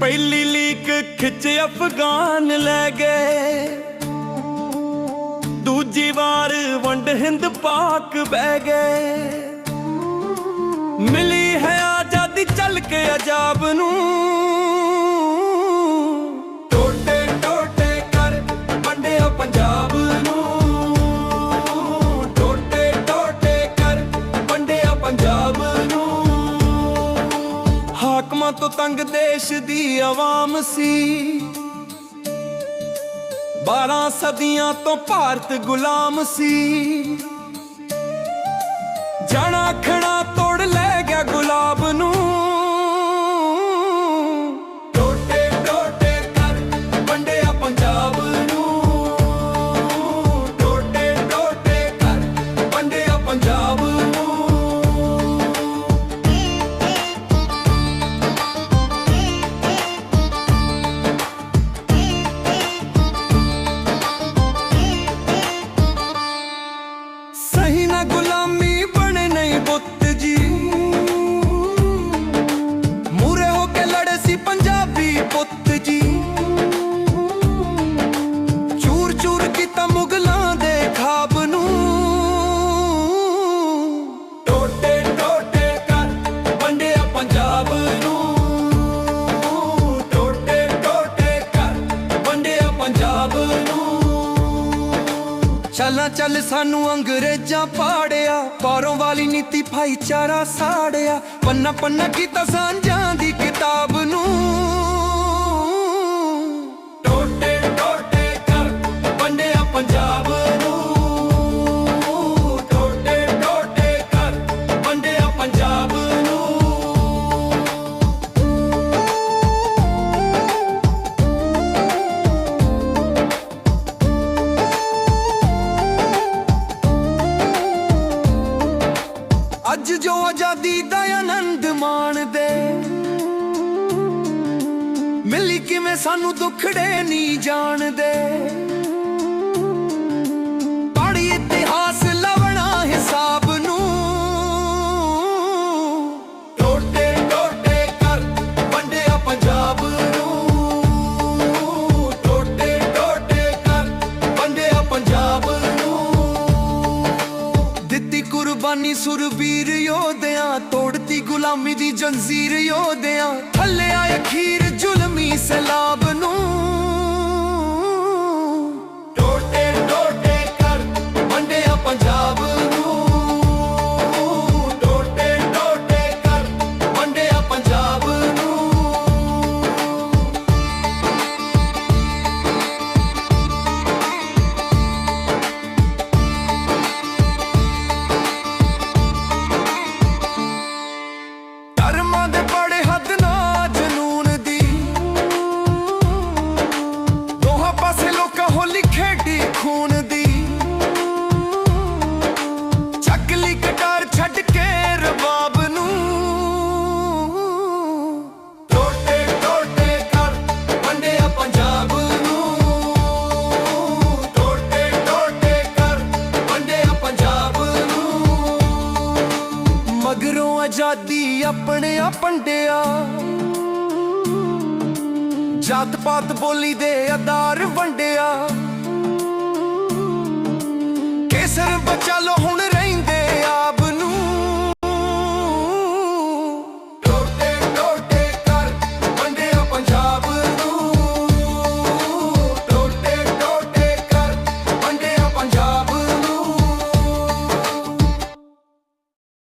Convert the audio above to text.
ਪਹਿਲੀ ਲੀਕ ਖਿੱਚ ਅਫਗਾਨ ਲੈ ਗਏ। ਦੂਜੀ ਵਾਰ ਵੰਡ ਹਿੰਦ ਪਾਕ ਬਹਿ ਗਏ। ਮਿਲੀ ਹੈ ਆਜ਼ਾਦੀ ਚੱਲ ਕੇ ਅਜਾਬ ਨੂੰ। ਟੋਟੇ ਟੋਟੇ ਕਰ ਵੰਡਿਆ ਪੰਜਾਬ ਨੂੰ। ਟੋਟੇ ਟੋਟੇ ਕਰ ਵੰਡਿਆ ਪੰਜਾਬ ਨੂੰ ਤੋਂ ਤੰਗ ਦੇਸ਼ ਦੀ ਆਵਾਮ ਸੀ। 12 ਸਦੀਆਂ ਤੋਂ ਭਾਰਤ ਗੁਲਾਮ ਸੀ। ਜਾਣਾ ਖਣਾ ਚੱਲਾਂ ਚੱਲ ਸਾਨੂੰ ਅੰਗਰੇਜ਼ਾਂ ਪਾੜਿਆ। ਪੌਰੋਂ ਵਾਲੀ ਨੀਤੀ ਭਾਈਚਾਰਾ ਸਾੜਿਆ। ਪੰਨਾ ਪੰਨਾ ਕੀਤਾ ਸਾਂਝਾਂ ਦੀ ਕਿਤਾਬ ਨੂੰ। ਜੋ ਆਜ਼ਾਦੀ ਦਾ ਆਨੰਦ ਮਾਣਦੇ ਮਿਲੀ ਕਿਵੇਂ ਸਾਨੂੰ ਦੁੱਖੜੇ ਨਹੀਂ ਜਾਣਦੇ। ਦਿੱਤੀ ਕੁਰਬਾਨੀ ਸੁਰਬੀਰ ਯੋਧਿਆਂ, ਤੋੜਤੀ ਗੁਲਾਮੀ ਦੀ ਜੰਜ਼ੀਰ ਯੋਧਿਆਂ। ਥੱਲੇ ਆਏ ਖੀਰ ਜ਼ੁਲਮੀ ਸਲਾਬ ਨੂੰ। ਧਰਮਾਂ ਦੇ ਆਪਣੇ ਆ ਪੰਡਿਆ। ਜਾਤ ਪਾਤ ਬੋਲੀ ਦੇ ਆਧਾਰ ਵੰਡਿਆ।